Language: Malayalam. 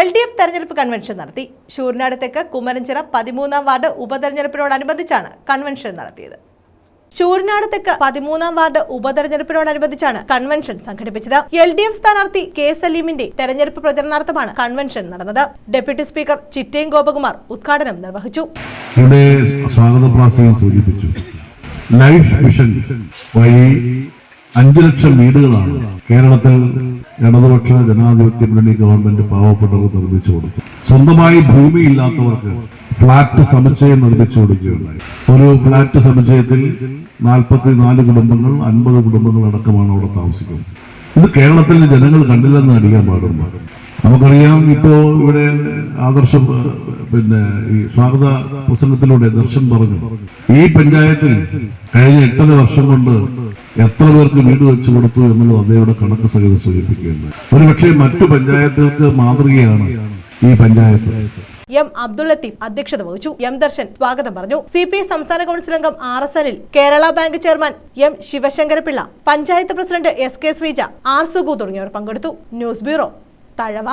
എൽ ഡി എഫ് തെരഞ്ഞെടുപ്പ് കൺവെൻഷൻ നടത്തി. ശൂരനാട് തെക്ക് കുമരഞ്ചിറ പതിമൂന്നാം വാർഡ് ഉപതെരഞ്ഞെടുപ്പിനോടനുബന്ധിച്ചാണ് കൺവെൻഷൻ നടത്തിയത്. ശൂരനാട് തെക്ക് പതിമൂന്നാം വാർഡ് ഉപതെരഞ്ഞെടുപ്പിനോടനുബന്ധിച്ചാണ് കൺവെൻഷൻ സംഘടിപ്പിച്ചത്. എൽ ഡി എഫ് സ്ഥാനാർത്ഥി കെ സലീമിന്റെ തെരഞ്ഞെടുപ്പ് പ്രചരണാർത്ഥമാണ് കൺവെൻഷൻ നടന്നത്. ഡെപ്യൂട്ടി സ്പീക്കർ ചിറ്റേം ഗോപകുമാർ ഉദ്ഘാടനം നിർവഹിച്ചു. സ്വാഗത സൂചിപ്പിച്ചു. ലൈഫ് മിഷൻ വഴി അഞ്ചു ലക്ഷം വീടുകളാണ്. കേരളത്തിൽ ഇടതുപക്ഷ ജനാധിപത്യ മുന്നണി ഗവൺമെന്റ് പാവപ്പെട്ടവർക്ക് നിർമ്മിച്ചു കൊടുത്തു. സ്വന്തമായി ഭൂമി ഇല്ലാത്തവർക്ക് ഫ്ളാറ്റ് സമുച്ചയം നിർമ്മിച്ചു കൊടുക്കുകയുണ്ടായി. ഒരു ഫ്ളാറ്റ് സമുച്ചയത്തിൽ നാൽപ്പത്തിനാല് കുടുംബങ്ങൾ അൻപത് കുടുംബങ്ങൾ അടക്കമാണ് അവിടെ താമസിക്കുന്നത്. ഇത് കേരളത്തിലെ ജനങ്ങൾ കണ്ടില്ലെന്ന് അറിയാൻ പാടുന്നു നമുക്കറിയാം ഇപ്പോ ഇവിടെ ആദർശ പിന്നെ ഈ സ്വാഗത പ്രസംഗത്തിലൂടെ ദർശൻ പറഞ്ഞു. ഈ പഞ്ചായത്തിൽ കഴിഞ്ഞ എട്ടര വർഷം കൊണ്ട് എത്ര പേർക്ക് വീട് വെച്ചു കൊടുത്തു എന്നുള്ളത് അദ്ദേഹയുടെ കണക്ക് സഹിതം സൂചിപ്പിക്കുന്നത് ഒരുപക്ഷെ മറ്റു പഞ്ചായത്തുകൾക്ക് മാതൃകയാണ് ഈ പഞ്ചായത്ത്. എം അബ്ദുൾ ലത്തീഫ് അധ്യക്ഷത വഹിച്ചു. എം ദർശൻ സ്വാഗതം പറഞ്ഞു. സി പി സംസ്ഥാന കൗൺസിൽ അംഗം R S Anil Kerala bank chairman M Sivasankarapillai panchayat president S K Sreeja R Sugu തുടങ്ങിയവർ പങ്കെടുത്തു. News bureau Thazhava.